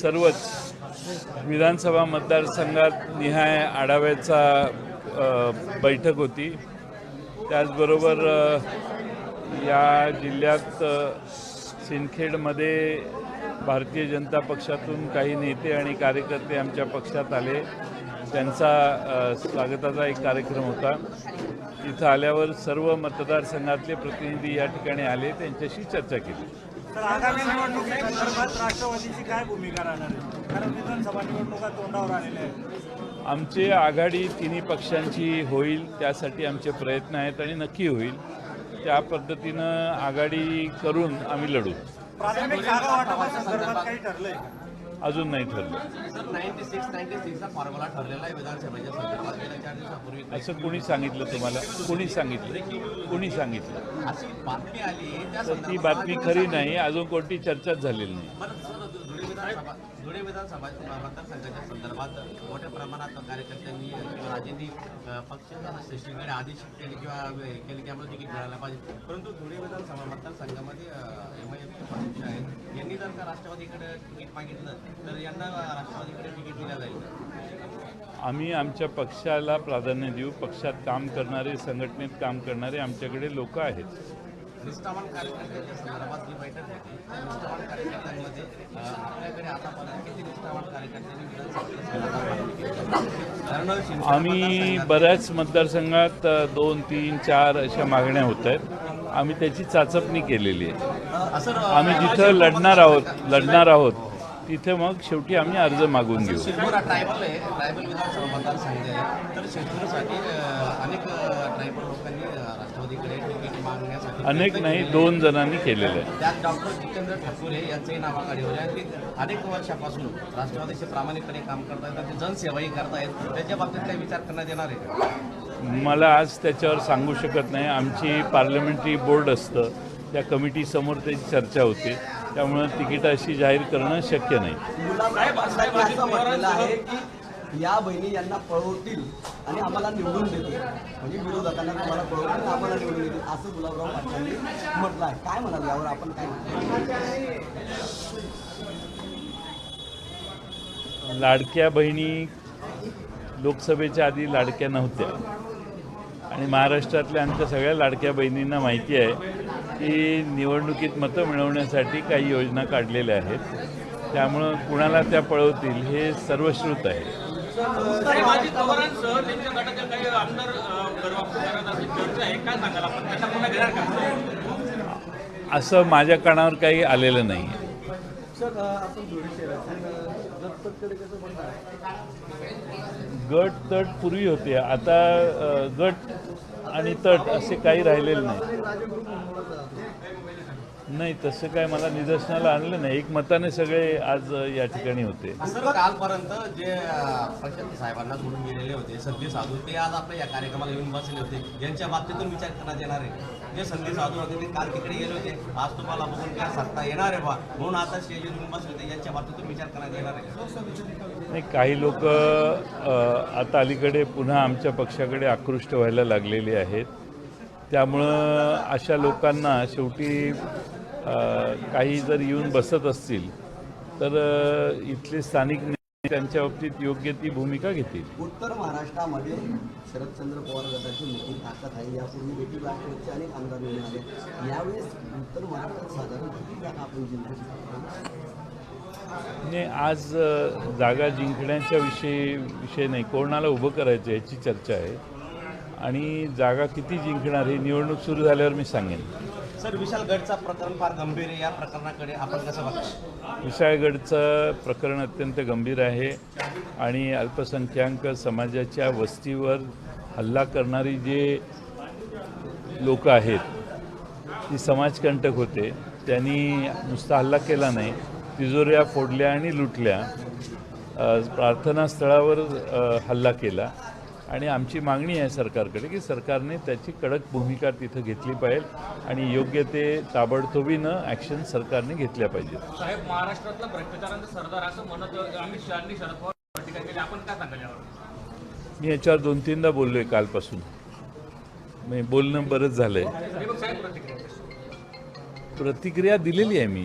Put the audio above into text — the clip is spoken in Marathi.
सर्वच विधानसभा मतदारसंघात निहाय आढाव्याचा बैठक होती. त्याचबरोबर या जिल्ह्यात सिंदखेडमध्ये भारतीय जनता पक्षातून काही नेते आणि कार्यकर्ते आमच्या पक्षात आले. त्यांचा स्वागताचा एक कार्यक्रम होता. तिथं आल्यावर सर्व मतदारसंघातले प्रतिनिधी या ठिकाणी आले. त्यांच्याशी चर्चा केली. तर आगामी निवडणुकीसंदर्भात राष्ट्रवादीची काय भूमिका राहणार आहे? कारण विधानसभा निवडणुका तोंडावर आलेल्या आहेत. आमची आघाडी तिन्ही पक्षांची होईल त्यासाठी आमचे प्रयत्न आहेत आणि नक्की होईल. त्या पद्धतीनं आघाडी करून आम्ही लढू. प्राथमिक जागा वाटपासंदर्भात काही ठरलंय? अजून नाही ठरलं. फॉर्म्युला ठरलेला विधानसभेच्या असं कोणी सांगितलं तुम्हाला? कोणी सांगितलं? कोणी सांगितलं? अशी बातमी आली ती बातमी खरी नाही अजून कोणती चर्चाच झालेली नाही. विधानसभा धुळे विधानसभा मतदारसंघाच्या संदर्भात मोठ्या प्रमाणात कार्यकर्त्यांनी किंवा राजेंनी अ, पक्षाच्या आदेश केले किंवा हे केले की आम्हाला तिकीट मिळायला पाहिजे. परंतु धुळे विधानसभा मतदारसंघामध्ये एम आय एफचे अध्यक्ष आहेत. यांनी जर का राष्ट्रवादीकडे तिकीट मागितलं तर यांना राष्ट्रवादीकडे तिकीट दिलं जाईल. आम्ही आमच्या पक्षाला प्राधान्य देऊ. पक्षात काम करणारे संघटनेत काम करणारे आमच्याकडे लोक आहेत. निष्ठावान कार्यकर्त्यांच्या बैठक होती. निष्ठावान कार्यकर्त्यांमध्ये आपल्याकडे आतापर्यंत किती निष्ठावान कार्यकर्त्यांनी आम्ही बऱ्याच मतदारसंघात दोन तीन चार अशा मागण्या होत आहेत. आम्ही त्याची चाचपणी केलेली आहे. आम्ही जिथं लढणार आहोत लढणार आहोत तिथे मग शेवटी आम्ही अर्ज मागून घेऊ. शिरपूर ट्रायबल आहे ट्रायबल विधानसभा मतदारसंघ आहे. तर शिरपूरसाठी अ, अनेक ट्रायबल लोकांनी अ, राष्ट्रवादीकडे तिकीट मागण्यासाठी अनेक नाही दोन जणांनी केलेलं आहे. त्यात डॉक्टर जितेंद्र ठाकूरे यांचंही नाव आघाडीवर आहे. ते अनेक वर्षापासून राष्ट्रवादीचे प्रामाणिकपणे काम करतायत आणि जनसेवाही करतायत. त्याच्या बाबतीत काही विचार करण्यात येणार आहे? मला आज त्याच्यावर सांगू शकत नाही. आमची पार्लमेंटरी बोर्ड असतं. त्या कमिटीसमोर त्याची चर्चा होते. त्यामुळं तिकीट अशी जाहीर करणं शक्य नाही. या बहिणी यांना पळवतील आणि आम्हाला निवडून देतील. म्हणजे विरोधकांना तुम्हाला पळवतील आणि आम्हाला निवडून देतील? असं गुलाबराव पाटलांनी म्हटलं आहे. काय म्हणाल यावर? आपण काय म्हणाल? लाडक्या बहिणी लोकसभेच्या आधी लाडक्या नव्हत्या. आणि महाराष्ट्रातल्या आमच्या सगळ्या लाडक्या बहिणींना माहिती आहे की निवडणुकीत मतं मिळवण्यासाठी काही योजना काढलेल्या आहेत. त्यामुळं कुणाला त्या पळवतील हे सर्वश्रुत आहे. काही माजी पवारांसह त्यांच्या गटाच्या काही आमदार अ, घरवापसी करत अशी चर्चा आहे. काय सांगाल आपण? त्याचा पुन्हा घेणार का? असं माझ्या कानावर काही आलेलं नाही. गट तट पूर्वी होते. आता गट आणि तट असे काही राहिलेले नाही. नाही तसं काय मला निदर्शनाला आणलं नाही. एक मताने सगळे आज या ठिकाणी होते. सर कालपर्यंत जे साहेबांना सोडून गेलेले होते संधी साधू ते आज आपल्या या कार्यक्रमाला येऊन बसले होते. यांच्या बाबतीतून विचार करण्यात येणार आहे. जे संधी साधू होते ते काल तिकडे गेले होते. आज तुम्हाला बघून काय सांगता येणार आहे बा? म्हणून आता स्टेजवर येऊन बसले होते. यांच्या बाबतीतून विचार करण्यात येणार आहे. नाही काही लोक आता अलीकडे पुन्हा आमच्या पक्षाकडे आकृष्ट व्हायला लागलेले आहेत. त्यामुळं अशा लोकांना शेवटी काही जर येऊन बसत असतील तर इथले स्थानिक नेते त्यांच्या बाबतीत योग्य ती भूमिका घेतील. उत्तर महाराष्ट्रामध्ये शरदचंद्र पवार गटाची मोठी ताकद आहे. यापूर्वी देखील राष्ट्रवादीचे अनेक आमदार आले यावेळेस उत्तर महाराष्ट्रात साधारण किती जागा आपण जिंकू शकतो? आज जागा जिंकण्याच्या विषयी विषय नाही. कोणाला उभं करायचं याची चर्चा आहे. आणि जागा किती जिंकणार ही निवडणूक सुरू झाल्यावर मी सांगेन. सर विशाल गडचा प्रकरण फार गंभीर आहे. या प्रकरणाकडे आपण कसं बघता? विशाळगडचं प्रकरण अत्यंत गंभीर आहे आणि अल्पसंख्याक समाजाच्या वस्तीवर हल्ला करणारी जे लोक आहेत ती समाजकंटक होते. त्यांनी नुसता हल्ला केला नाही तिजोऱ्या फोडल्या आणि लुटल्या. प्रार्थनास्थळावर हल्ला केला. आणि आमची मागणी आहे सरकारकडे की सरकारने त्याची कडक भूमिका तिथं घेतली पाहिजे आणि योग्य ते ताबडतोबीनं ॲक्शन सरकारने घेतल्या पाहिजेत. साहेब महाराष्ट्रातला भ्रष्टाचारांचा सरदार असं म्हणत अमित शहानी शरद पवार टीका केली. आपण काय सांगाल यावर मी याच्यावर दोन तीनदा बोललो आहे कालपासून. मी बोलणं बरंच झालं आहे हे बघ साहेब प्रतिक्रिया प्रतिक्रिया दिलेली आहे मी.